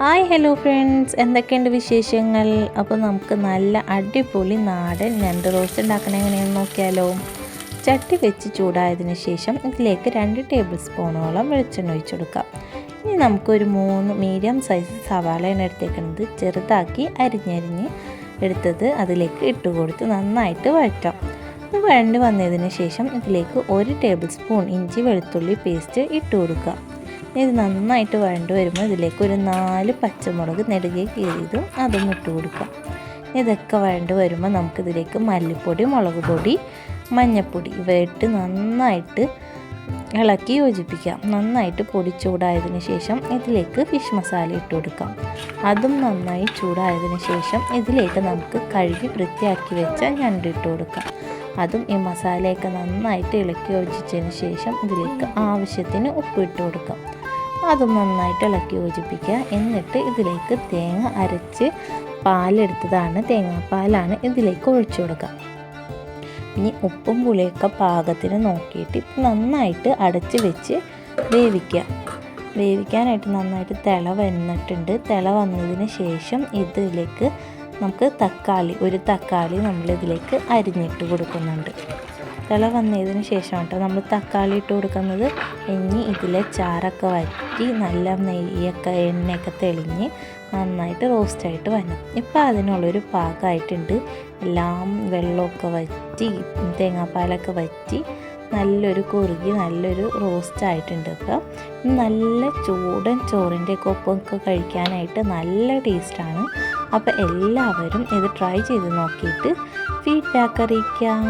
Hi hello friends. എന്തൊക്കെയുണ്ട് വിശേഷങ്ങൾ? അപ്പോൾ നമുക്ക് നല്ല അടിപൊളി നാടൻ ഞണ്ട് റോസ്റ്റ് ഉണ്ടാക്കണ എങ്ങനെയാണെന്ന് നോക്കിയാലോ. ചട്ടി വെച്ച് ചൂടായതിനു ശേഷം ഇതിലേക്ക് രണ്ട് ടേബിൾ സ്പൂണോളം വെളിച്ചെണ്ണ ഒഴിച്ചു കൊടുക്കാം. ഇനി നമുക്കൊരു മൂന്ന് മീഡിയം സൈസ് സവാളയാണ് എടുത്തേക്കുന്നത് ചെറുതാക്കി അരിഞ്ഞരിഞ്ഞ് എടുത്തത് അതിലേക്ക് ഇട്ട് കൊടുത്ത് നന്നായിട്ട് വഴറ്റാം. ഇത് വഴണ്ട് വന്നതിന് ശേഷം ഇതിലേക്ക് ഒരു ടേബിൾ സ്പൂൺ ഇഞ്ചി വെളുത്തുള്ളി പേസ്റ്റ് ഇട്ട് കൊടുക്കുക ഇത് നന്നായിട്ട് വഴണ്ട് വരുമ്പോൾ ഇതിലേക്ക് ഒരു നാല് പച്ചമുളക് നെടുകെ കീറിയതും അതും ഇട്ട് കൊടുക്കാം. ഇതൊക്കെ വഴണ്ട് വരുമ്പോൾ നമുക്കിതിലേക്ക് മല്ലിപ്പൊടി മുളക് പൊടി മഞ്ഞൾപ്പൊടി ഇട്ട് നന്നായിട്ട് ഇളക്കി യോജിപ്പിക്കാം. നന്നായിട്ട് പൊടി ചൂടായതിന് ശേഷം ഇതിലേക്ക് ഫിഷ് മസാല ഇട്ട് കൊടുക്കാം. അതും നന്നായി ചൂടായതിന് ശേഷം ഇതിലേക്ക് നമുക്ക് കഴുകി വൃത്തിയാക്കി വെച്ച ഞണ്ട് ഇട്ട് കൊടുക്കാം. അതും ഈ മസാലയൊക്കെ നന്നായിട്ട് ഇളക്കി യോജിച്ചതിന് ശേഷം ഇതിലേക്ക് ആവശ്യത്തിന് ഉപ്പ് ഇട്ട് കൊടുക്കാം. അതും നന്നായിട്ട് ഇളക്കി യോജിപ്പിക്കുക. എന്നിട്ട് ഇതിലേക്ക് തേങ്ങ അരച്ച് പാലെടുത്തതാണ്. തേങ്ങാപ്പാലാണ് ഇതിലേക്ക് ഒഴിച്ചു കൊടുക്കുക. ഇനി ഉപ്പും പുളിയൊക്കെ പാകത്തിന് നോക്കിയിട്ട് നന്നായിട്ട് അടച്ച് വെച്ച് വേവിക്കുക. വേവിക്കാനായിട്ട് നന്നായിട്ട് തിള വന്നിട്ടുണ്ട്. തിള വന്നതിന് ശേഷം ഇതിലേക്ക് നമുക്ക് തക്കാളി ഒരു തക്കാളി നമ്മളിതിലേക്ക് അരിഞ്ഞിട്ട് കൊടുക്കുന്നുണ്ട്. തിള വന്നതിന് ശേഷം കേട്ടോ നമ്മൾ തക്കാളി ഇട്ട് കൊടുക്കുന്നത് ഇനി ഇതിലെ ചാറൊക്കെ വറ്റി നല്ല നെയ്യൊക്കെ എണ്ണയൊക്കെ തെളിഞ്ഞ് നന്നായിട്ട് റോസ്റ്റായിട്ട് വരണം. ഇപ്പോൾ അതിനുള്ളൊരു പാകമായിട്ടുണ്ട്. എല്ലാം വെള്ളമൊക്കെ വറ്റി തേങ്ങാപ്പാലൊക്കെ വറ്റി നല്ലൊരു കുറുകി നല്ലൊരു റോസ്റ്റ് ആയിട്ടുണ്ട് ഇപ്പോൾ നല്ല ചൂടൻ ചോറിന്റെ ഒക്കെ ഒപ്പമൊക്കെ കഴിക്കാനായിട്ട് നല്ല ടേസ്റ്റാണ് അപ്പോൾ എല്ലാവരും ഇത് ട്രൈ ചെയ്ത് നോക്കിയിട്ട് ഫീഡ്ബാക്ക് അറിയിക്കാം.